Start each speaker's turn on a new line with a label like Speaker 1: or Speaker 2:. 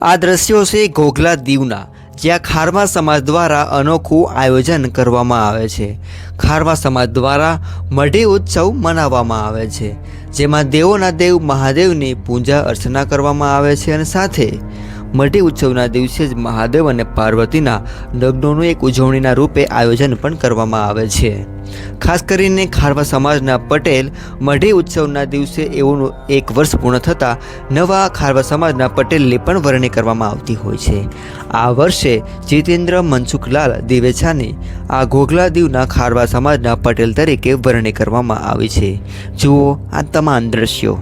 Speaker 1: આ દ્રશ્યો છે ઘોઘલા દીવના, જ્યાં ખારવા સમાજ દ્વારા અનોખું આયોજન કરવામાં આવે છે. ખારવા સમાજ દ્વારા મઢી ઉત્સવ મનાવવામાં આવે છે, જેમાં દેવોના દેવ મહાદેવની પૂજા અર્ચના કરવામાં આવે છે અને સાથે મઢી ઉત્સવના દિવસે જ મહાદેવ અને પાર્વતીના લગ્નોનું એક ઉજવણીના રૂપે આયોજન પણ કરવામાં આવે છે. ખાસ કરીને ખારવા સમાજના પટેલ મઢી ઉત્સવના દિવસે એવું એક વર્ષ પૂર્ણ થતાં નવા ખારવા સમાજના પટેલની પણ વરણી કરવામાં આવતી હોય છે. આ વર્ષે જીતેન્દ્ર મનસુખલાલ દિવેછાની આ ઘોઘલા દીવના ખારવા સમાજના પટેલ તરીકે વરણી કરવામાં આવી છે. જુઓ આ તમામ દ્રશ્યો.